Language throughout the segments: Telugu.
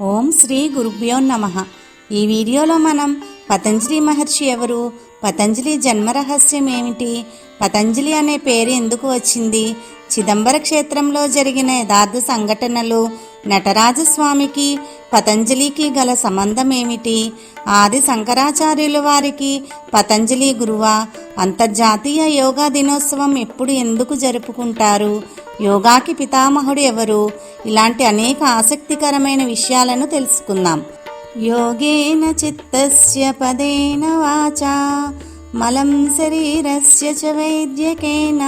ఓం శ్రీ గురుభ్యో నమ. ఈ వీడియోలో మనం పతంజలి మహర్షి ఎవరు పతంజలి జన్మ రహస్యం ఏమిటి పతంజలి అనే పేరు ఎందుకు వచ్చింది చిదంబర క్షేత్రంలో జరిగిన యథార్థ సంఘటనలు నటరాజస్వామికి పతంజలికి గల సంబంధం ఏమిటి ఆది శంకరాచార్యుల వారికి పతంజలి గురువా అంతర్జాతీయ యోగా దినోత్సవం ఎప్పుడు ఎందుకు జరుపుకుంటారు? యోగాకి పితామహుడు ఎవరు? ఇలాంటి అనేక ఆసక్తికరమైన విషయాలను తెలుసుకుందాం. యోగేన చిత్తస్య పదేన వాచా మలం శరీరస్య చ వైద్యకేన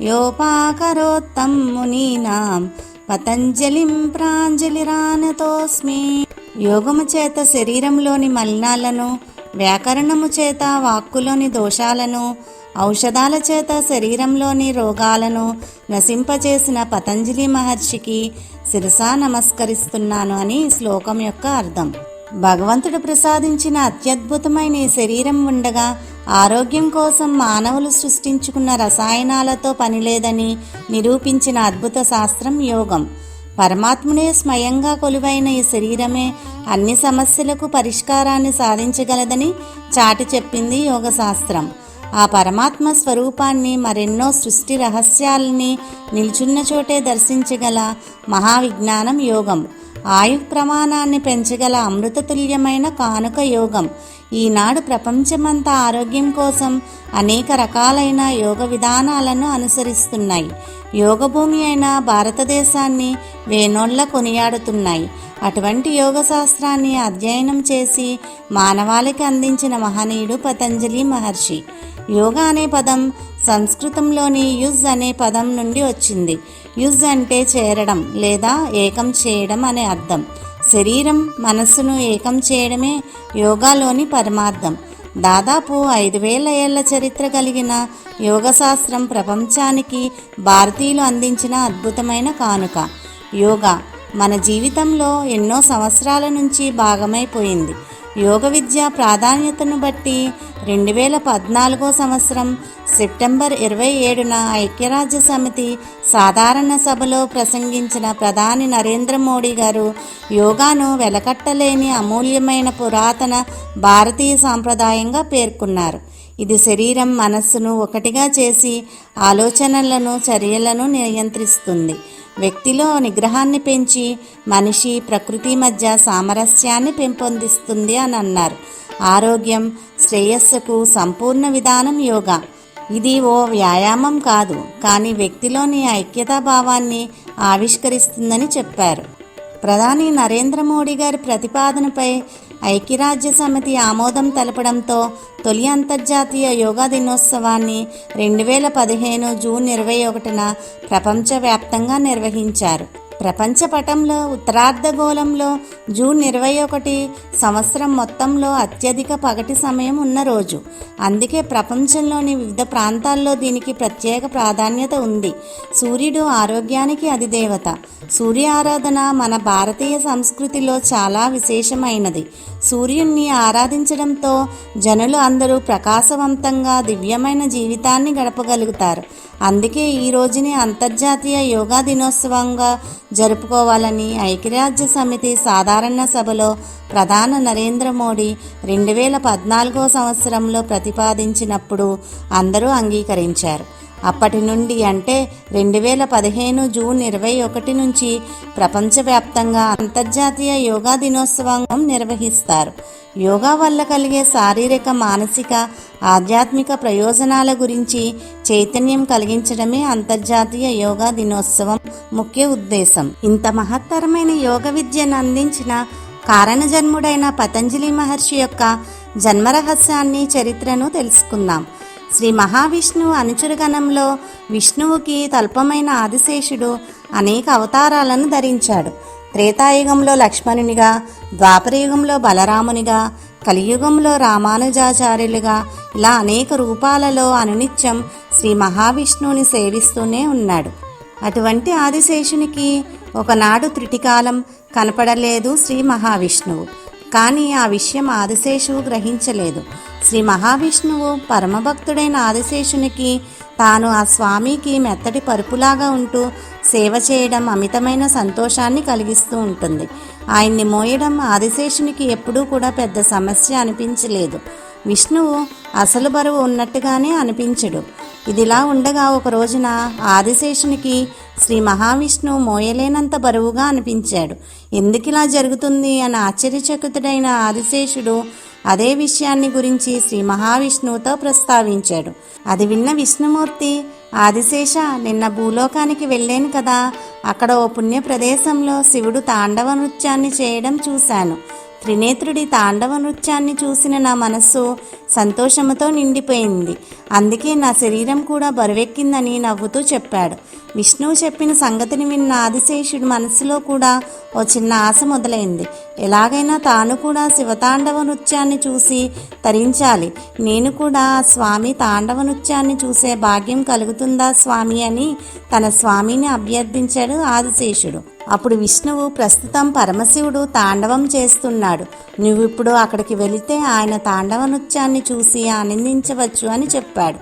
యోపాకరోత్తం మునీనాం పతంజలిం ప్రాంజలిరానతోస్మి యోగము చేత శరీరంలోని మలినాలను వ్యాకరణము చేత వాక్కులోని దోషాలను ఔషధాల చేత శరీరంలోని రోగాలను నశింపచేసిన పతంజలి మహర్షికి శిరసా నమస్కరిస్తున్నాను అని శ్లోకం యొక్క అర్థం. భగవంతుడు ప్రసాదించిన అత్యద్భుతమైన ఈ శరీరం ఉండగా ఆరోగ్యం కోసం మానవులు సృష్టించుకున్న రసాయనాలతో పనిలేదని నిరూపించిన అద్భుత శాస్త్రం యోగం. పరమాత్మునే స్వయంగా కొలువైన ఈ శరీరమే అన్ని సమస్యలకు పరిష్కారాన్ని సాధించగలదని చాటి చెప్పింది యోగ శాస్త్రం ఆ పరమాత్మ స్వరూపాన్ని మరెన్నో సృష్టి రహస్యాలని నిల్చున్న చోటే దర్శించగల మహావిజ్ఞానం యోగం. ఆయు ప్రమాణాన్ని పెంచగల అమృతతుల్యమైన కానుక యోగం. ఈనాడు ప్రపంచమంతా ఆరోగ్యం కోసం అనేక రకాలైన యోగ విధానాలను అనుసరిస్తున్నాయి. యోగ భూమి అయిన భారతదేశాన్ని వేనోళ్ళ కొనియాడుతున్నాయి. అటువంటి యోగ శాస్త్రాన్ని అధ్యయనం చేసి మానవాళికి అందించిన మహనీయుడు పతంజలి మహర్షి. యోగా అనే పదం సంస్కృతంలోని యుజ్ అనే పదం నుండి వచ్చింది. యుజ్ అంటే చేరడం లేదా ఏకం చేయడం అనే అర్థం. శరీరం మనస్సును ఏకం చేయడమే యోగాలోని పరమార్థం. దాదాపు ఐదు వేల ఏళ్ళ చరిత్ర కలిగిన యోగశాస్త్రం ప్రపంచానికి భారతీయులు అందించిన అద్భుతమైన కానుక. యోగా మన జీవితంలో ఎన్నో సంవత్సరాల నుంచి భాగమైపోయింది. యోగ విద్య ప్రాధాన్యతను బట్టి రెండు వేల పద్నాలుగో సంవత్సరం సెప్టెంబర్ ఇరవై ఏడున ఐక్యరాజ్య సమితి సాధారణ సభలో ప్రసంగించిన ప్రధాని నరేంద్ర మోడీ గారు యోగాను వెలకట్టలేని అమూల్యమైన పురాతన భారతీయ సాంప్రదాయంగా పేర్కొన్నారు. ఇది శరీరం మనస్సును ఒకటిగా చేసి ఆలోచనలను చర్యలను నియంత్రిస్తుంది. వ్యక్తిలో నిగ్రహాన్ని పెంచి మనిషి ప్రకృతి మధ్య సామరస్యాన్ని పెంపొందిస్తుంది అని అన్నారు. ఆరోగ్యం శ్రేయస్సుకు సంపూర్ణ విధానం యోగా. ఇది ఓ వ్యాయామం కాదు కానీ వ్యక్తిలోని ఐక్యతా భావాన్ని ఆవిష్కరిస్తుందని చెప్పారు. ప్రధాని నరేంద్ర మోడీ గారి ప్రతిపాదనపై ఐక్యరాజ్య సమితి ఆమోదం తెలపడంతో తొలి అంతర్జాతీయ యోగా దినోత్సవాన్ని రెండు వేల పదిహేను జూన్ ఇరవై ఒకటిన ప్రపంచవ్యాప్తంగా నిర్వహించారు. ప్రపంచ పటంలో ఉత్తరార్ధగోళంలో జూన్ ఇరవై ఒకటి సంవత్సరం మొత్తంలో అత్యధిక పగటి సమయం ఉన్న రోజు. అందుకే ప్రపంచంలోని వివిధ ప్రాంతాల్లో దీనికి ప్రత్యేక ప్రాధాన్యత ఉంది. సూర్యుడు ఆరోగ్యానికి అధిదేవత. సూర్య ఆరాధన మన భారతీయ సంస్కృతిలో చాలా విశేషమైనది. సూర్యుణ్ణి ఆరాధించడంతో జనులు అందరూ ప్రకాశవంతంగా దివ్యమైన జీవితాన్ని గడపగలుగుతారు. అందుకే ఈ రోజుని అంతర్జాతీయ యోగా దినోత్సవంగా జరుపుకోవాలని ఐక్యరాజ్య సమితి సాధారణ సభలో ప్రధాన నరేంద్ర మోడీ రెండు వేల పద్నాలుగో సంవత్సరంలో ప్రతిపాదించినప్పుడు అందరూ అంగీకరించారు. అప్పటి నుండి అంటే రెండు వేల పదిహేను జూన్ ఇరవై ఒకటి నుంచి ప్రపంచవ్యాప్తంగా అంతర్జాతీయ యోగా దినోత్సవం నిర్వహిస్తారు. యోగా వల్ల కలిగే శారీరక మానసిక ఆధ్యాత్మిక ప్రయోజనాల గురించి చైతన్యం కలిగించడమే అంతర్జాతీయ యోగా దినోత్సవం ముఖ్య ఉద్దేశం. ఇంత మహత్తరమైన యోగ విద్యను అందించిన కారణజన్ముడైన పతంజలి మహర్షి యొక్క జన్మరహస్యాన్ని చరిత్రను తెలుసుకుందాం. శ్రీ మహావిష్ణువు అనుచరుగణంలో విష్ణువుకి తల్పమైన ఆదిశేషుడు అనేక అవతారాలను ధరించాడు. త్రేతాయుగంలో లక్ష్మణునిగా ద్వాపరయుగంలో బలరామునిగా కలియుగంలో రామానుజాచార్యులుగా ఇలా అనేక రూపాలలో అనునిత్యం శ్రీ మహావిష్ణువుని సేవిస్తూనే ఉన్నాడు. అటువంటి ఆదిశేషునికి ఒకనాడు త్రుటికాలం కనపడలేదు శ్రీ మహావిష్ణువు. కానీ ఆ విషయం ఆదిశేషువు గ్రహించలేదు. శ్రీ మహావిష్ణువు పరమభక్తుడైన ఆదిశేషునికి తాను ఆ స్వామికి మెత్తటి పరుపులాగా ఉంటూ సేవ చేయడం అమితమైన సంతోషాన్ని కలిగిస్తూ ఉంటుంది. ఆయన్ని మోయడం ఆదిశేషునికి ఎప్పుడూ కూడా పెద్ద సమస్య అనిపించలేదు. విష్ణువు అసలు బరువు ఉన్నట్టుగానే అనిపించడు. ఇదిలా ఉండగా ఒక రోజున ఆదిశేషునికి శ్రీ మహావిష్ణువు మోయలేనంత బరువుగా అనిపించాడు. ఎందుకిలా జరుగుతుంది అని ఆశ్చర్యచకితుడైన ఆదిశేషుడు అదే విషయాన్ని గురించి శ్రీ మహావిష్ణువుతో ప్రస్తావించాడు. అది విన్న విష్ణుమూర్తి ఆదిశేష నిన్న భూలోకానికి వెళ్ళాను కదా. అక్కడ ఓ పుణ్య ప్రదేశంలో శివుడు తాండవ నృత్యాన్ని చేయడం చూశాను. త్రినేత్రుడి తాండవ నృత్యాన్ని చూసిన నా మనస్సు సంతోషముతో నిండిపోయింది. అందుకే నా శరీరం కూడా బరువెక్కిందని నవ్వుతూ చెప్పాడు. విష్ణువు చెప్పిన సంగతిని విన్న ఆదిశేషుడి మనసులో కూడా ఓ చిన్న ఆశ మొదలైంది. ఎలాగైనా తాను కూడా శివతాండవ నృత్యాన్ని చూసి తరించాలి. నేను కూడా స్వామి తాండవ నృత్యాన్ని చూసే భాగ్యం కలుగుతుందా స్వామి అని తన స్వామిని అభ్యర్థించాడు ఆదిశేషుడు. అప్పుడు విష్ణువు ప్రస్తుతం పరమశివుడు తాండవం చేస్తున్నాడు. నువ్విప్పుడు అక్కడికి వెళితే ఆయన తాండవ నృత్యాన్ని చూసి ఆనందించవచ్చు అని చెప్పాడు.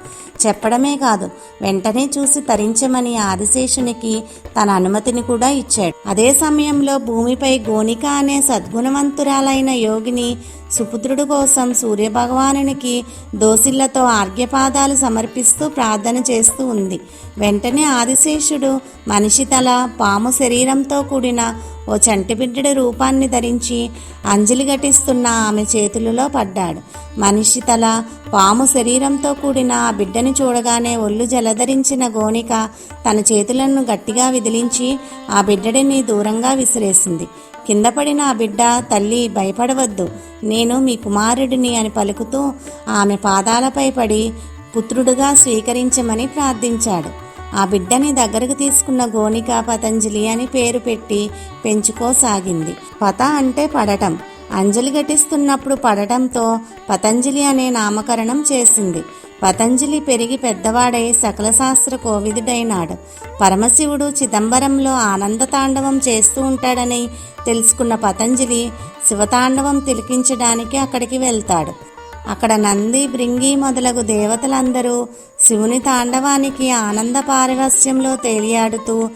చెప్పడమే కాదు వెంటనే చూసి తరించమని ఆదిశేషునికి తన అనుమతిని కూడా ఇచ్చాడు. అదే సమయంలో భూమిపై గోనిక అనే సద్గుణవంతురాలైన యోగిని సుపుత్రుడు కోసం సూర్యభగవానునికి దోసిళ్ళతో ఆర్ఘ్యపాదాలు సమర్పిస్తూ ప్రార్థన చేస్తూ ఉంది. వెంటనే ఆదిశేషుడు మనిషి తల పాము శరీరంతో కూడిన ఓ చంటిబిడ్డడి రూపాన్ని ధరించి అంజలి ఘటిస్తున్న ఆమె చేతులలో పడ్డాడు. మనిషి తల పాము శరీరంతో కూడిన ఆ బిడ్డని చూడగానే ఒళ్ళు జలధరించిన గోనిక తన చేతులను గట్టిగా విదిలించి ఆ బిడ్డడిని దూరంగా విసిరేసింది. కింద పడిన ఆ బిడ్డ తల్లి భయపడవద్దు. నేను మీ కుమారుడిని అని పలుకుతూ ఆమె పాదాలపై పడి పుత్రుడుగా స్వీకరించమని ప్రార్థించాడు. ఆ బిడ్డని దగ్గరకు తీసుకున్న గోనికా పతంజలి అని పేరు పెట్టి పెంచుకోసాగింది. పత అంటే పడటం. అంజలి ఘటిస్తున్నప్పుడు పడటంతో పతంజలి అనే నామకరణం చేసింది. పతంజలి పెరిగి పెద్దవాడై సకల శాస్త్ర కోవిదుడైనాడు. పరమశివుడు చిదంబరంలో ఆనంద తాండవం చేస్తూ ఉంటాడని తెలుసుకున్న పతంజలి శివతాండవం తిలకించడానికి అక్కడికి వెళ్తాడు. అక్కడ నంది భృంగి మొదలగు దేవతలందరూ శివుని తాండవానికి ఆనంద పారవస్యంలో తేలియాడుతూ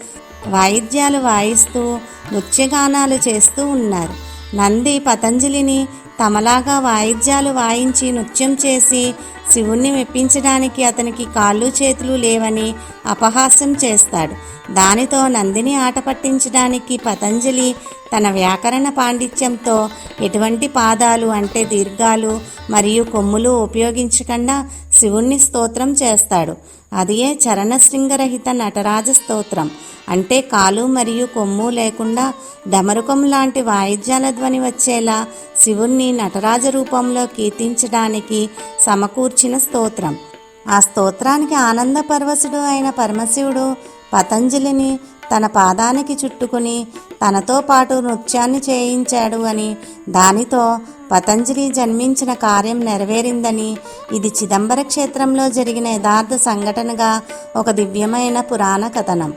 వాయిద్యాలు వాయిస్తూ నృత్యగానాలు చేస్తూ ఉన్నారు. నంది పతంజలిని తమలాగా వాయిద్యాలు వాయించి నృత్యం చేసి శివుణ్ణి మెప్పించడానికి అతనికి కాళ్ళు చేతులు లేవని అపహాస్యం చేస్తాడు. దానితో నందిని ఆట పట్టించడానికి పతంజలి తన వ్యాకరణ పాండిత్యంతో ఎటువంటి పాదాలు అంటే దీర్ఘాలు మరియు కొమ్ములు ఉపయోగించకుండా శివుణ్ణి స్తోత్రం చేస్తాడు. అదియే చరణశృంగరహిత నటరాజ స్తోత్రం. అంటే కాలు మరియు కొమ్ము లేకుండా డమరుకం లాంటి వాయిద్యాల ధ్వని వచ్చేలా శివుణ్ణి నటరాజ రూపంలో కీర్తించడానికి సమకూర్చిన స్తోత్రం. ఆ స్తోత్రానికి ఆనంద పరవశుడు అయిన పరమశివుడు పతంజలిని తన పాదానికి చుట్టుకుని తనతో పాటు నృత్యాన్ని చేయించాడు అని దానితో పతంజలి జన్మించిన కార్యం నెరవేరిందని ఇది చిదంబర క్షేత్రంలో జరిగిన యథార్థ సంఘటనగా ఒక దివ్యమైన పురాణ కథనం.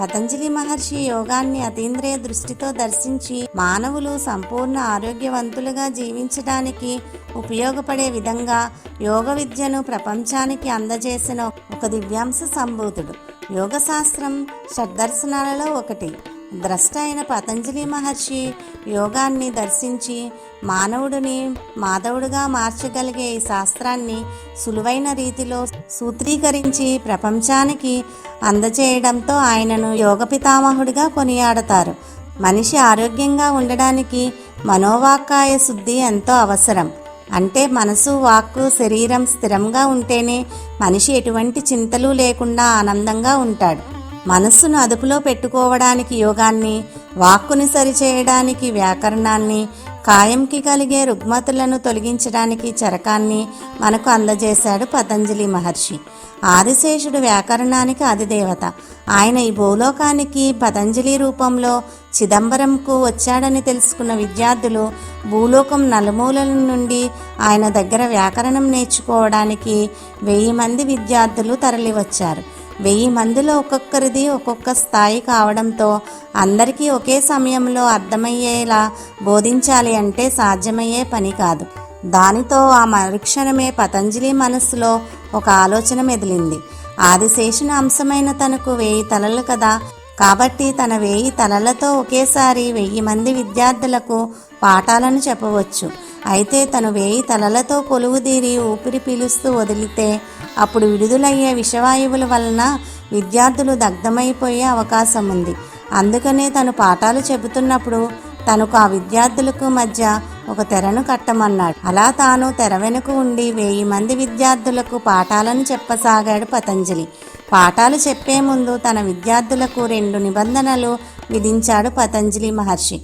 పతంజలి మహర్షి యోగాన్ని అతీంద్రియ దృష్టితో దర్శించి మానవులు సంపూర్ణ ఆరోగ్యవంతులుగా జీవించడానికి ఉపయోగపడే విధంగా యోగ విద్యను ప్రపంచానికి అందజేసిన ఒక దివ్యాంశ సంభూతుడు. యోగ శాస్త్రం షడ్దర్శనాలలో ఒకటి. ద్రష్ట అయిన పతంజలి మహర్షి యోగాన్ని దర్శించి మానవుడిని మాధవుడుగా మార్చగలిగే ఈ శాస్త్రాన్ని సులువైన రీతిలో సూత్రీకరించి ప్రపంచానికి అందజేయడంతో ఆయనను యోగ పితామహుడిగా కొనియాడతారు. మనిషి ఆరోగ్యంగా ఉండడానికి మనోవాకాయ శుద్ధి ఎంతో అవసరం. అంటే మనసు వాక్కు శరీరం స్థిరంగా ఉంటేనే మనిషి ఎటువంటి చింతలు లేకుండా ఆనందంగా ఉంటాడు. మనస్సును అదుపులో పెట్టుకోవడానికి యోగాన్ని వాక్కుని సరిచేయడానికి వ్యాకరణాన్ని కాయంకి కలిగే రుగ్మతులను తొలగించడానికి చరకాన్ని మనకు అందజేశాడు పతంజలి మహర్షి. ఆదిశేషుడు వ్యాకరణానికి అధిదేవత. ఆయన ఈ భూలోకానికి పతంజలి రూపంలో చిదంబరంకు వచ్చాడని తెలుసుకున్న విద్యార్థులు భూలోకం నలుమూలల నుండి ఆయన దగ్గర వ్యాకరణం నేర్చుకోవడానికి వెయ్యి మంది విద్యార్థులు తరలివచ్చారు. వెయ్యి మందిలో ఒక్కొక్కరిది ఒక్కొక్క స్థాయి కావడంతో అందరికీ ఒకే సమయంలో అర్థమయ్యేలా బోధించాలి అంటే సాధ్యమయ్యే పని కాదు. దానితో ఆ మరుక్షణమే పతంజలి మనస్సులో ఒక ఆలోచన మెదిలింది. ఆదిశేషుని అంశమైన తనకు వేయి తలలు కదా. కాబట్టి తన వేయి తలలతో ఒకేసారి వెయ్యి మంది విద్యార్థులకు పాఠాలను చెప్పవచ్చు. అయితే తను వేయి తలలతో కొలువుదీరి ఊపిరి పీలుస్తూ వదిలితే అప్పుడు విడుదలయ్యే విషవాయువుల వలన విద్యార్థులు దగ్ధమైపోయే అవకాశం ఉంది. అందుకనే తను పాఠాలు చెబుతున్నప్పుడు తనకు ఆ విద్యార్థులకు మధ్య ఒక తెరను కట్టమన్నాడు. అలా తాను తెర వెనుక ఉండి వెయ్యి మంది విద్యార్థులకు పాఠాలను చెప్పసాగాడు పతంజలి. పాఠాలు చెప్పే ముందు తన విద్యార్థులకు రెండు నిబంధనలు విధించాడు పతంజలి మహర్షి.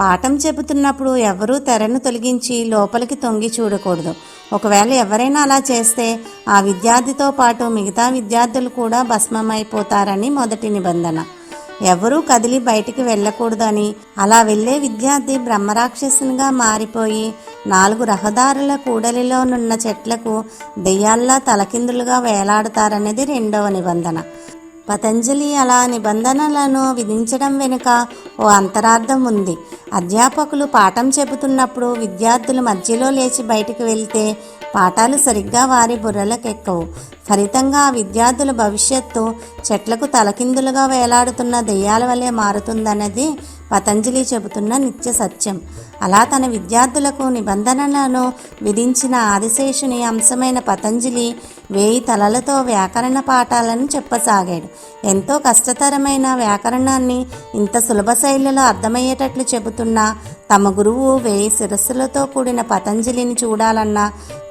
పాఠం చెబుతున్నప్పుడు ఎవరూ తెరను తొలగించి లోపలికి తొంగి చూడకూడదు. ఒకవేళ ఎవరైనా అలా చేస్తే ఆ విద్యార్థితో పాటు మిగతా విద్యార్థులు కూడా భస్మమైపోతారని మొదటి నిబంధన. ఎవరూ కదిలి బయటికి వెళ్ళకూడదని అలా వెళ్ళే విద్యార్థి బ్రహ్మరాక్షసునిగా మారిపోయి నాలుగు రహదారుల కూడలిలోనున్న చెట్లకు దెయ్యాల్లా తలకిందులుగా వేలాడుతారనేది రెండవ నిబంధన. పతంజలి అలా నిబంధనలను విధించడం వెనుక ఓ అంతరార్థం ఉంది. అధ్యాపకులు పాఠం చెబుతున్నప్పుడు విద్యార్థులు మధ్యలో లేచి బయటికి వెళ్తే పాఠాలు సరిగ్గా వారి బుర్రలకెక్కవు. ఫలితంగా ఆ విద్యార్థుల భవిష్యత్తు చెట్లకు తలకిందులుగా వేలాడుతున్న దెయ్యాల వలె మారుతుందన్నది పతంజలి చెబుతున్న నిత్య సత్యం. అలా తన విద్యార్థులకు నిబంధనలను విధించిన ఆదిశేషుని అంశమైన పతంజలి వేయి తలలతో వ్యాకరణ పాఠాలను చెప్పసాగాడు. ఎంతో కష్టతరమైన వ్యాకరణాన్ని ఇంత సులభ శైలిలో అర్థమయ్యేటట్లు చెబుతున్న తమ గురువు వేయి శిరస్సులతో కూడిన పతంజలిని చూడాలన్న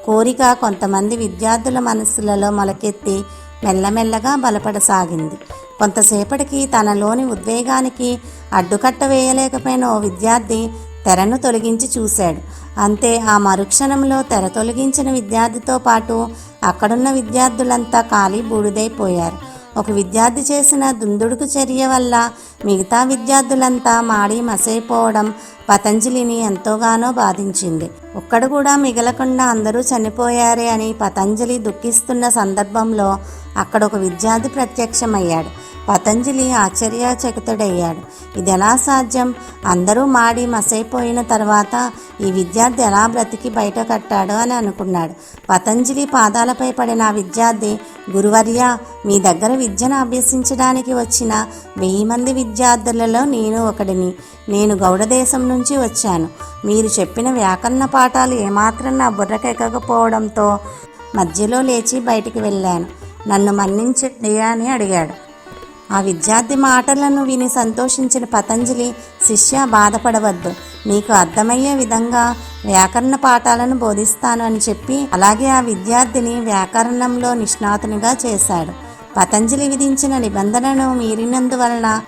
కోరిక కొంతమంది విద్యార్థుల మనస్సులలో మొలకెత్తి మెల్లమెల్లగా బలపడసాగింది. కొంతసేపటికి తనలోని ఉద్వేగానికి అడ్డుకట్ట వేయలేకపోయిన ఓ విద్యార్థి తెరను తొలగించి చూశాడు. అంతే ఆ మరుక్షణంలో తెర తొలగించిన విద్యార్థితో పాటు అక్కడున్న విద్యార్థులంతా ఖాళీ బూడిదైపోయారు. ఒక విద్యార్థి చేసిన దుందుడుకు చర్య వల్ల మిగతా విద్యార్థులంతా మాడి మసైపోవడం పతంజలిని ఎంతోగానో బాధించింది. ఒక్కడు కూడా మిగలకుండా అందరూ చనిపోయారే అని పతంజలి దుఃఖిస్తున్న సందర్భంలో అక్కడ ఒక విద్యార్థి ప్రత్యక్షమయ్యాడు. పతంజలి ఆశ్చర్యచకితుడయ్యాడు. ఇది ఎలా సాధ్యం? అందరూ మాడి మసైపోయిన తర్వాత ఈ విద్యార్థి ఎలా బ్రతికి బయట కట్టాడు? అని అనుకున్నాడు. పతంజలి పాదాలపై పడిన ఆ విద్యార్థి గురువర్య మీ దగ్గర విద్యను అభ్యసించడానికి వచ్చిన వెయ్యి మంది విద్యార్థులలో నేను ఒకడిని. నేను గౌడదేశం నుంచి వచ్చాను. మీరు చెప్పిన వ్యాకరణ పాఠాలు ఏమాత్రం నా బుర్రకెక్కకపోవడంతో మధ్యలో లేచి బయటికి వెళ్ళాను. నన్ను మన్నించండి అని అడిగాడు. ఆ విద్యార్థి మాటలను విని సంతోషించిన పతంజలి శిష్య బాధపడవద్దు. నీకు అర్థమయ్యే విధంగా వ్యాకరణ పాఠాలను బోధిస్తాను అని చెప్పి అలాగే ఆ విద్యార్థిని వ్యాకరణంలో నిష్ణాతునిగా చేశాడు. పతంజలి విధించిన నిబంధనను మీరినందువలన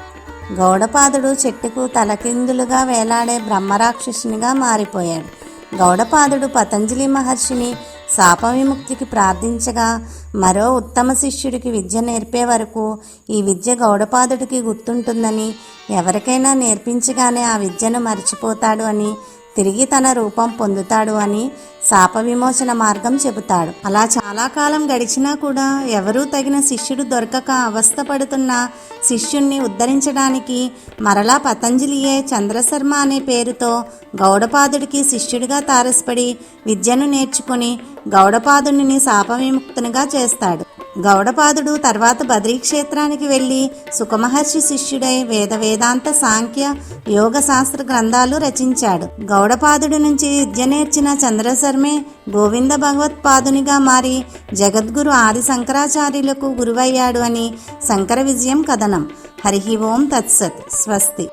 గౌడపాదుడు చెట్టుకు తలకిందులుగా వేలాడే బ్రహ్మరాక్షసునిగా మారిపోయాడు. గౌడపాదుడు పతంజలి మహర్షిని శాప విముక్తికి ప్రార్థించగా మరో ఉత్తమ శిష్యుడికి విద్య నేర్పే వరకు ఈ విద్య గౌడపాదుడికి గుర్తుంటుందని ఎవరికైనా నేర్పించగానే ఆ విద్యను మర్చిపోతాడు అని తిరిగి తన రూపం పొందుతాడు అని శాప విమోచన మార్గం చెబుతాడు. అలా చాలా కాలం గడిచినా కూడా ఎవరూ తగిన శిష్యుడు దొరకక అవస్థపడుతున్న శిష్యుణ్ణి ఉద్ధరించడానికి మరలా పతంజలియే చంద్రశర్మ అనే పేరుతో గౌడపాదుడికి శిష్యుడిగా తారసపడి విద్యను నేర్చుకుని గౌడపాదుడిని శాప విముక్తునిగా చేస్తాడు. గౌడపాదుడు తర్వాత బద్రీ క్షేత్రానికి వెళ్ళి సుఖమహర్షి శిష్యుడై వేద వేదాంత సాంఖ్య యోగ శాస్త్ర గ్రంథాలు రచించాడు. గౌడపాదుడి నుంచి విద్య నేర్చిన చంద్రశర్మే గోవింద భగవత్పాదునిగా మారి జగద్గురు ఆది శంకరాచార్యులకు గురువయ్యాడు అని శంకర విజయం కథనం. హరి ఓం తత్సత్. స్వస్తి.